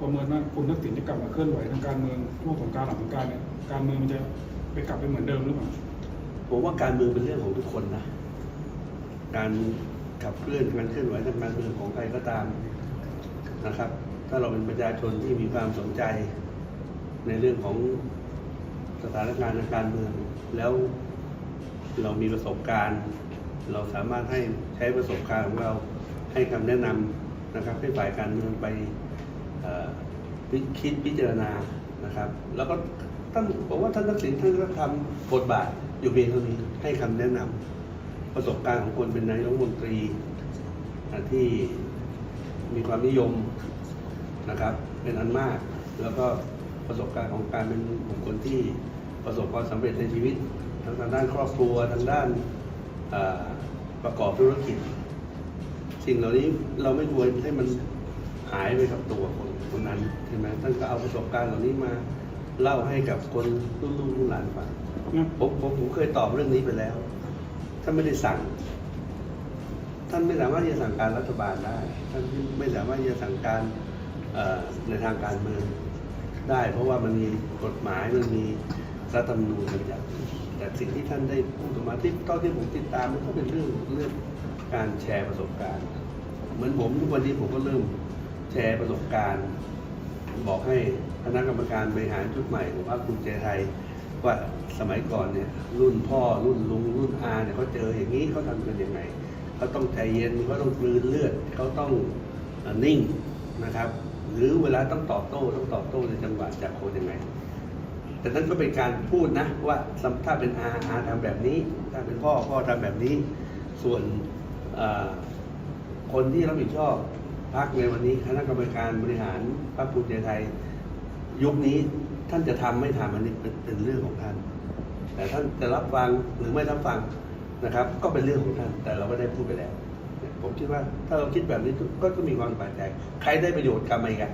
ประเมินว่าคุณทักษิณจะกลับมาเคลื่อนไหวทางการเมืองช่วงสงการหลังสงการเนี่ยการเมืองมันจะไปกลับไปเหมือนเดิมหรือเปล่าผมว่าการเมืองเป็นเรื่องของทุกคนนะ การขับเคลื่อนการเคลื่อนไหวทางการเมืองของใครก็ตามนะครับ ถ้าเราเป็นประชาชนที่มีความสนใจในเรื่องของสถานการณ์ทางการเมืองแล้วเรามีประสบการณ์ เราสามารถให้ใช้ประสบการณ์ของเราให้คำแนะนำนะครับให้ฝ่ายการเมืองไป คิดพิจารณานะครับ แล้วก็ท่านบอกว่าท่านทักษิณท่านก็ทำบทบาทอยู่เพียงเท่านี้ให้คำแนะนำประสบการณ์ของคนเป็นนายกรัฐมนตรีที่มีความนิยมนะครับ เป็นอันมาก แล้วก็ประสบการณ์ของการเป็นบุคคลที่ประสบความสำเร็จในชีวิตทั้งทางด้านครอบครัวทางด้านประกอบธุรกิจ สิ่งเหล่านี้เราไม่ควรให้มัน หายไปกับตัวคนคนนั้นใช่ไหมท่านก็เอาประสบการณ์เหล่านี้มาเล่าให้กับคนรุ่นลูกรุ่นหลานฟังงั้นผมผมผมเคยตอบเรื่องนี้ไปแล้วท่านไม่ได้สั่ง ท่านไม่สามารถที่จะสั่งการรัฐบาลได้ ท่านไม่สามารถที่จะสั่งการเอ่อในทางการเมืองได้ เพราะว่ามันมีกฎหมายมันมีรัฐธรรมนูญบัญญัติแต่สิ่งที่ท่านได้พูดออกมาที่เท่าที่ผมติดตามมันก็เป็นเรื่องเรื่องการแชร์ประสบการณ์ เหมือนผมทุกวันนี้ผมก็เริ่ม แชร์ประสบการณ์ บอกให้คณะกรรมการบริหารชุดใหม่ของพรรคภูมิใจไทยว่าสมัยก่อนเนี่ยรุ่นพ่อรุ่นลุงรุ่นอาเนี่ยเขาเจออย่างนี้เขาทำกันยังไงเขาต้องใจเย็นเขาต้องกลืนเลือดเขาต้องนิ่งนะครับ หรือเวลาต้องตอบโต้ต้องตอบโต้ในจังหวะจากคนยังไง แต่นั่นก็เป็นการพูดนะว่าถ้าเป็นอาอาทำแบบนี้ ถ้าเป็นพ่อพ่อทำแบบนี้ ส่วนคนที่รับผิดชอบ พักในวันนี้คณะกรรมการบริหารพรรคภูมิใจไทย ยุคนี้ท่านจะทำไม่ทำอันนี้เป็นเป็นเรื่องของท่าน แต่ท่านจะรับฟังหรือไม่รับฟังนะครับ ก็เป็นเรื่องของท่าน แต่เราก็ได้พูดไปแล้ว ผมคิดว่าถ้าเราคิดแบบนี้กก็จะมีความสบายใจใครได้ประโยชน์กรรมอะไรกัน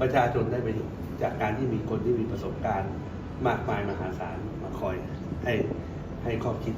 ประชาชนได้ประโยชน์จากการที่มีคนที่มีประสบการณ์ มากมายมหาศาลมาคอยให้ให้ข้อคิด